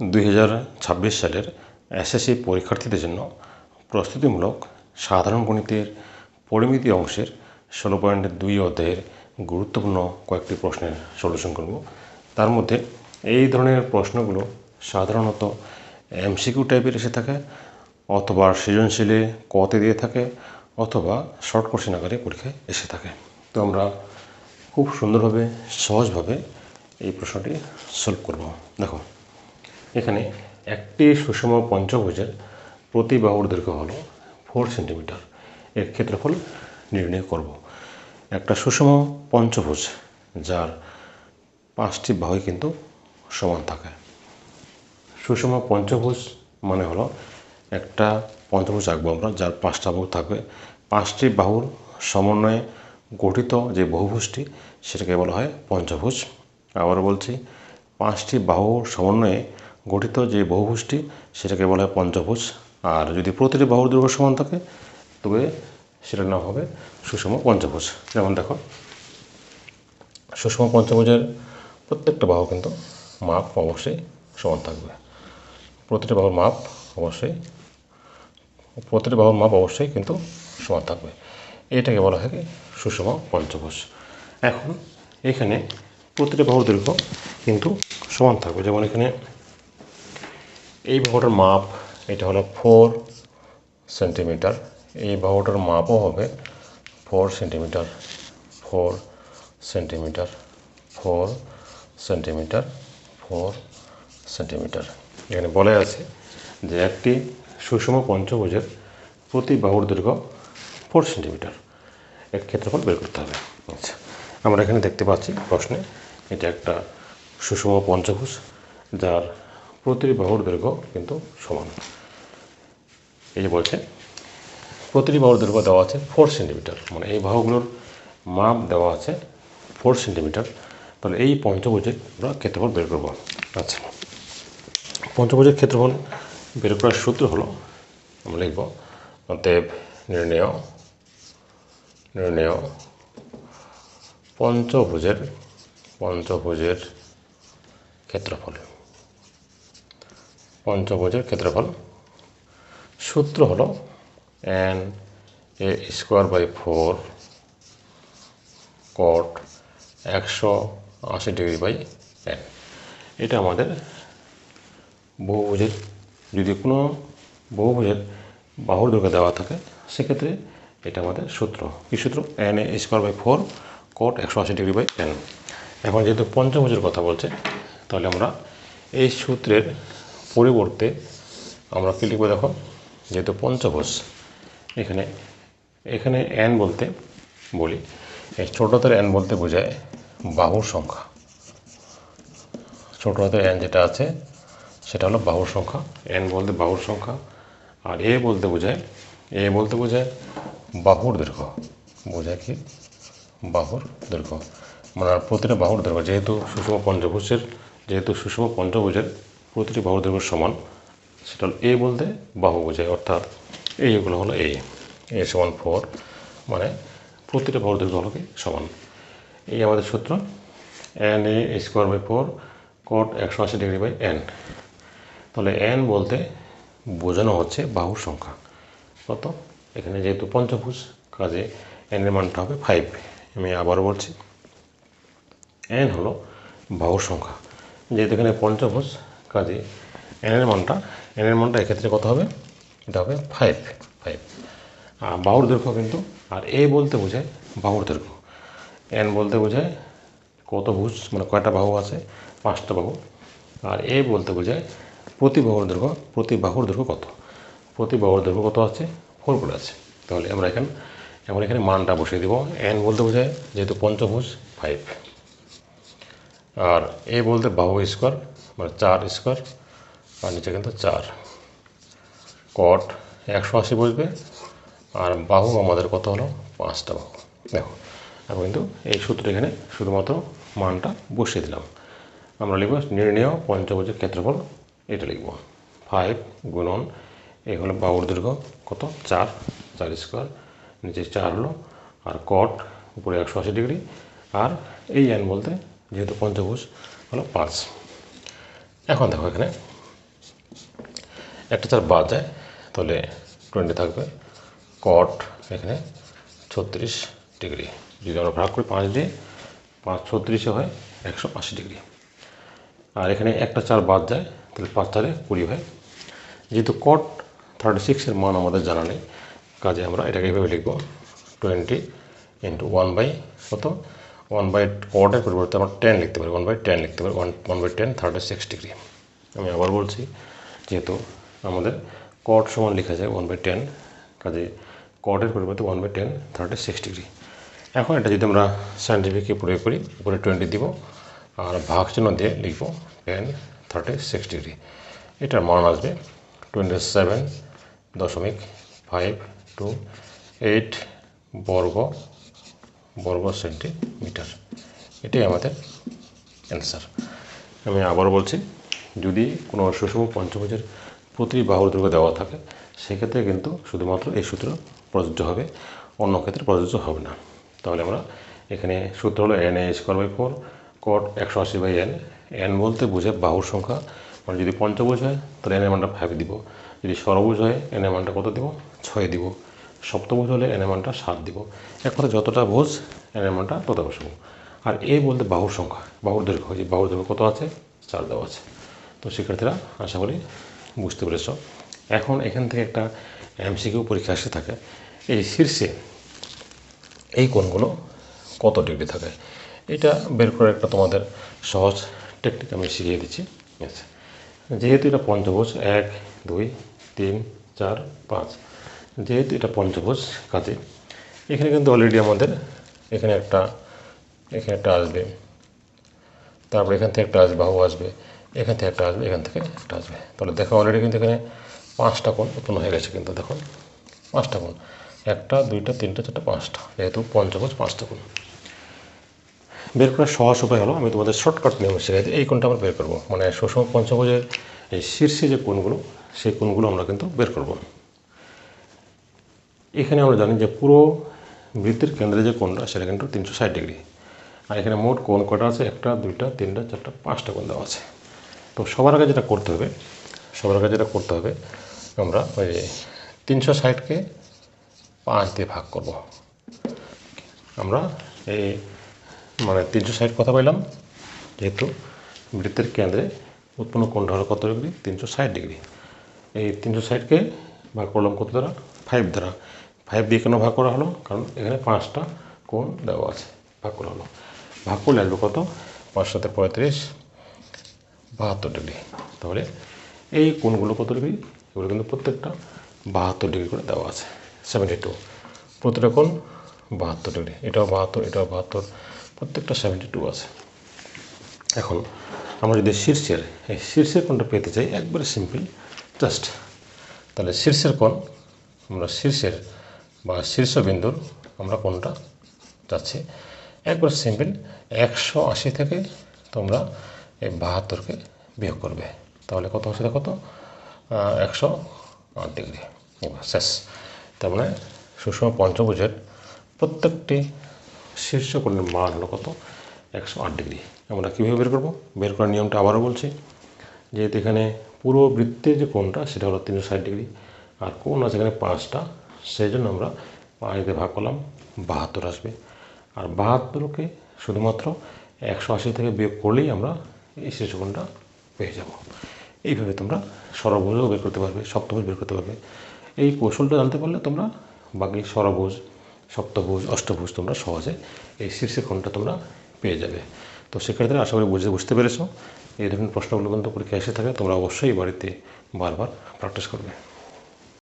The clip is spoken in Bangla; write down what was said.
দুই হাজার ছাব্বিশ সালের এসএসসি পরীক্ষার্থীদের জন্য প্রস্তুতিমূলক সাধারণ গণিতের পরিমিতি অংশের ষোলো পয়েন্ট দুই অধ্যায়ের গুরুত্বপূর্ণ কয়েকটি প্রশ্নের সলিউশন করব। তার মধ্যে এই ধরনের প্রশ্নগুলো সাধারণত এমসিকিউ টাইপের এসে থাকে অথবা সৃজনশীলে কতে দিয়ে থাকে অথবা শর্ট কোশ্চেন আকারে পরীক্ষায় এসে থাকে। তো আমরা খুব সুন্দরভাবে, সহজভাবে এই প্রশ্নটি সলভ করব। দেখো এখানে একটি সুষম পঞ্চভুজের প্রতি বাহুর দৈর্ঘ্য হলো ফোর সেন্টিমিটার এর ক্ষেত্রফল নির্ণয় করব। একটা সুষম পঞ্চভুজ, যার পাঁচটি বাহুই কিন্তু সমান থাকে। সুষম পঞ্চভুজ মানে হলো একটা পঞ্চভুজ আঁকবো আমরা, যার পাঁচটা বাহু থাকবে। পাঁচটি বাহুর সমন্বয়ে গঠিত যে বহুভুজটি, সেটাকে বলা হয় পঞ্চভুজ। আবার বলছি, পাঁচটি বাহুর সমন্বয়ে গঠিত যে বহুভুজটি, সেটাকে বলা হয় পঞ্চভুজ। আর যদি প্রতিটি বাহুর দৈর্ঘ্য সমান থাকে, তবে সেটার নাম হবে সুষম পঞ্চভুজ। যেমন দেখো, সুষম পঞ্চভুজের প্রত্যেকটা বাহু কিন্তু মাপ অবশ্যই সমান থাকবে। প্রতিটি বাহুর মাপ অবশ্যই, প্রতিটি বাহুর মাপ অবশ্যই কিন্তু সমান থাকবে। এটাকে বলা হয় সুষম পঞ্চভুজ। এখন এখানে প্রতিটি বাহুর দৈর্ঘ্য কিন্তু সমান থাকবে। যেমন এখানে এই বাহুটার মাপ এটা হলো ফোর সেন্টিমিটার এই বাহুটার মাপও হবে four centimetre four centimetre four centimetre four centimetre এখানে বলা আছে যে একটি সুষম পঞ্চভুজের প্রতি বাহুর দৈর্ঘ্য ফোর সেন্টিমিটার এর ক্ষেত্রফল বের করতে হবে। আচ্ছা আমরা এখানে দেখতে পাচ্ছি প্রশ্নে এটা একটা সুষম পঞ্চভুজ যার প্রতিটি বাহুর দৈর্ঘ্য কিন্তু সমান। এই যে বলছে প্রতিটি বাহুর দৈর্ঘ্য দেওয়া আছে ফোর সেন্টিমিটার মানে এই বাহুগুলোর মাপ দেওয়া আছে ফোর সেন্টিমিটার তাহলে এই পঞ্চভুজের আমরা ক্ষেত্রফল বের করব। আচ্ছা পঞ্চভুজের ক্ষেত্রফল বের করার সূত্র হলো, আমরা লিখব অতএব নির্ণয় নির্ণয়, পঞ্চভুজের পঞ্চভুজের ক্ষেত্রফল। পঞ্চভুজের ক্ষেত্রফল। সূত্র হলো N A square by four cot একশো আশি ডিগ্রি বাই এন এটা আমাদের বহুভুজের, যদি কোনো বহুভুজের বাহুর দৈর্ঘ্য দেওয়া থাকে, সেক্ষেত্রে এটা আমাদের সূত্র। কী সূত্র? N A square by four cot একশো আশি ডিগ্রি বাই এন এখন যেহেতু পঞ্চভুজের কথা বলছে, তাহলে আমরা এই সূত্রের পরিবর্তে আমরা কী লিখব দেখো, যেহেতু পঞ্চভুজ এখানে এখানে এন বলতে বলি, এই ছোটো হাতের এন বলতে বোঝায় বাহুর সংখ্যা। ছোটো হাতের এন যেটা আছে, সেটা হলো বাহুর সংখ্যা এন বলতে বাহুর সংখ্যা, আর এ বলতে বোঝায় এ বলতে বোঝায় বাহুর দৈর্ঘ্য। বোঝায় কি? বাহুর দৈর্ঘ্য। মানে প্রতিটা বাহুর দৈর্ঘ্য, যেহেতু সুষম পঞ্চভুজের যেহেতু সুষম পঞ্চভুজের প্রতিটি বাহুর দৈর্ঘ্য সমান, সেটা হলো এ বলতে বাহু বোঝায়, অর্থাৎ এইগুলো হলো এ এ সমান ফোর মানে প্রতিটা বাহুর দৈর্ঘ্য হলো কি? সমান। এই আমাদের সূত্র N A square by four cot একশো আশি ডিগ্রি বাই এন তাহলে এন বলতে বোঝানো হচ্ছে বাহুর সংখ্যা। কত? এখানে যেহেতু পঞ্চভুজ, কাজে এনের মানটা হবে ফাইভ আমি আবার বলছি এন হলো বাহুর সংখ্যা। যেহেতু এখানে পঞ্চভুজ কাজে এনের মানটা এনের মানটা এক্ষেত্রে কত হবে? এটা হবে ফাইভ ফাইভ আর বাহুর দৈর্ঘ্য কিন্তু, আর এ বলতে বোঝায় বাহুর দৈর্ঘ্য। এন বলতে বোঝায় কত ভুজ মানে কয়টা বাহু আছে? পাঁচটা বাহু। আর এ বলতে বোঝায় প্রতি বাহুর দৈর্ঘ্য, প্রতি বাহুর দৈর্ঘ্য কত? প্রতি বাহুর দৈর্ঘ্য কত আছে? ফোর করে আছে। তাহলে আমরা এখানে এখন এখানে মানটা বসিয়ে দেবো। এন বলতে বোঝায় যেহেতু পঞ্চভুজ ফাইভ আর এ বলতে বাহু স্কোয়ার মানে চার স্কোয়ার আর নিচে কিন্তু চার। কট একশো আশি বসবে, আর বাহু আমাদের কত হলো? পাঁচটা বাহু। দেখো, এখন কিন্তু এই সূত্র এখানে শুধুমাত্র মানটা বসিয়ে দিলাম। আমরা লিখব নির্ণয় পঞ্চভুজের ক্ষেত্রফল, এটা লিখব। ফাইভ গুণন, এই হলো বাহুর দৈর্ঘ্য কত? চার চার স্কোয়ার, নিচে চার হলো, আর কট উপরে একশো আশি ডিগ্রি, আর এই এন বলতে যেহেতু পঞ্চভুজ, হলো পাঁচ এখন দেখো এখানে। একটা চার বাদ যায় তাহলে টোয়েন্টি থাকবে। কট এখানে ছত্রিশ ডিগ্রি। যদি আমরা ভাগ করি পাঁচ দিয়ে, পাঁচ ছত্রিশে হয় একশো আশি ডিগ্রি। আর এখানে একটা চার বাদ যায়, তাহলে পাঁচ চারে কুড়ি হয়। যেহেতু কট থার্টি সিক্সের মান আমাদের জানা নেই, কাজে আমরা এটাকে এভাবে লিখব টোয়েন্টি ইন্টু ওয়ান বাই কত? ওয়ান বাই কটের পরিবর্তে আমরা টেন লিখতে পারি ওয়ান বাই টেন লিখতে পারি one one by ten thirty six degree আমি আবার বলছি, যেহেতু আমাদের কট সমান লেখা যায় ওয়ান বাই টেন কাজে কটের পরিবর্তে one by ten thirty six degree এখন এটা যদি আমরা সাইন্টিফিককে প্রয়োগ করি, উপরে টোয়েন্টি দিব, আর ভাগ চিহ্ন দিয়ে লিখব টেন থার্টি সিক্স ডিগ্রি এটার মান আসবে টোয়েন্টি সেভেন দশমিক ফাইভ টু এইট বর্গ বর্গ সেন্টিমিটার। এটাই আমাদের অ্যান্সার আমি আবার বলছি, যদি কোনো সুষম পঞ্চভুজের প্রতি বাহুর দৈর্ঘ্য দেওয়া থাকে, সেক্ষেত্রে কিন্তু শুধুমাত্র এই সূত্র প্রযোজ্য হবে, অন্য ক্ষেত্রে প্রযোজ্য হবে না। তাহলে আমরা এখানে সূত্র হলো N A square four cot একশো আশি বাই এন এন বলতে বোঝে বাহুর সংখ্যা। মানে যদি পঞ্চভুজ হয়, তাহলে এন এর মানটা ফাইভ দিব। যদি ষড়ভুজ হয় এন এর মানটা কত দিব? ছয় দিব। সপ্তভুজ হলে এন এর মানটা সাত দিব। এক কথা যতটা বোঝ এন এর মানটা তত বসাবো আর এ বলতে বাহুর সংখ্যা, বাহুর দৈর্ঘ্য যে বাহুর দৈর্ঘ্য কত আছে? চার দেওয়া আছে। তো শিক্ষার্থীরা, আশা করি বুঝতে পেরেছ। এখন এখান থেকে একটা এমসিকিউ পরীক্ষা আসে থাকে। এই শীর্ষে এই কোণগুলো কত ডিগ্রি থাকে? এটা বের করার একটা তোমাদের সহজ টেকনিক আমি শিখিয়ে দিচ্ছি। Yes. যেহেতু এটা পঞ্চভুজ, এক, দুই, তিন, চার, পাঁচ। যেহেতু এটা পঞ্চভুজ, কাজে। এখানে কিন্তু অলরেডি আমাদের এখানে একটা এখানে একটা আসবে। তারপর এখান থেকে একটা আসবে, বাহু আসবে। এখান থেকে একটা আসবে, এখান থেকে একটা আসবে। তাহলে দেখো অলরেডি কিন্তু এখানে পাঁচটা কোণ উৎপন্ন হয়ে গেছে কিন্তু, দেখুন। পাঁচটা কোণ। একটা, দুইটা, তিনটা, চারটা, পাঁচটা। যেহেতু পঞ্চভুজ, পাঁচটা কোণ। বের করার সহজ উপায় হলো, আমি তোমাদের শর্টকাট নিয়ম শেখাই এই কোণটা আমরা বের করব। মানে সুষম পঞ্চভুজের এই শীর্ষে যে কোণগুলো, সেই কোণগুলো আমরা কিন্তু বের করব। এখানে আমরা জানি যে পুরো বৃত্তের কেন্দ্রে যে কোণটা সেটা কিন্তু তিনশো ষাট ডিগ্রি। আর এখানে মোট কোণ কটা আছে? একটা, দুইটা, তিনটা, চারটা, পাঁচটা কোণ দেওয়া আছে। তো সবার আগে যেটা করতে হবে, সবার আগে যেটা করতে হবে, আমরা ওই তিনশো ষাটকে পাঁচ দিয়ে ভাগ করব। আমরা এই মানে তিনশো ষাট কথা বললাম যেহেতু বৃত্তের কেন্দ্রে উৎপন্ন কোণটা হলো কত ডিগ্রি? তিনশো ষাট ডিগ্রি। এই তিনশো ষাটকে ভাগ করলাম কত দ্বারা? ফাইভ দ্বারা। ফাইভ দিয়ে কেন ভাগ করা হলো? কারণ এখানে পাঁচটা কোণ দেওয়া আছে, ভাগ করা হলো। ভাগ করলে আসবে কত? পাঁচ সাথে পঁয়ত্রিশ, বাহাত্তর ডিগ্রি। তাহলে এই কোণগুলো কত ডিগ্রি? এগুলো কিন্তু প্রত্যেকটা বাহাত্তর ডিগ্রি করে দেওয়া আছে সেভেন্টি টু প্রতিটা কোণ বাহাত্তর ডিগ্রি। এটাও বাহাত্তর এটাও বাহাত্তর, প্রত্যেকটা সেভেন্টি টু আছে। এখন আমরা যদি শীর্ষের, এই শীর্ষের কোণটা পেতে চাই, একবারে সিম্পল জাস্ট তাহলে শীর্ষের কোণ, আমরা শীর্ষের বা শীর্ষবিন্দুর আমরা কোনটা যাচ্ছি? একবার সিম্পল একশো আশি থেকে তোমরা এই বাহাত্তরকে বিয়োগ করবে। তাহলে কত হচ্ছে দেখো তো? একশো আট ডিগ্রি। এবার শেষ। তার মানে সুষম পঞ্চভুজের প্রত্যেকটি শীর্ষ কোণের মান হলো কত? একশো আট ডিগ্রি। আমরা কীভাবে বের করব? বের করার নিয়মটা আবারও বলছি যেহেতু এখানে পুরো বৃত্তের যে কোণটা, সেটা হলো তিনশো ষাট ডিগ্রি। আর কোণ আছে এখানে পাঁচটা। সেই জন্য আমরা পাঁচ দিয়ে ভাগ করলাম, বাহাত্তর আসবে। আর বাহাত্তরকে শুধুমাত্র একশো আশি থেকে বিয়োগ করলেই আমরা এই শীর্ষকোণটা পেয়ে যাব। এইভাবে তোমরা সরভুজও বের করতে পারবে, সপ্তভুজ বের করতে পারবে। এই কৌশলটা জানতে পারলে তোমরা বাকি সরভুজ সপ্তভুজ, অষ্টভুজ তোমরা সহজে এই শীর্ষের তোমরা পেয়ে যাবে। তো সেক্ষেত্রে আশা করি বুঝতে বুঝতে পেরেছ। এই ধরনের প্রশ্নগুলো কিন্তু পরীক্ষা এসে থাকে, তোমরা অবশ্যই বাড়িতে বারবার প্র্যাকটিস করবে।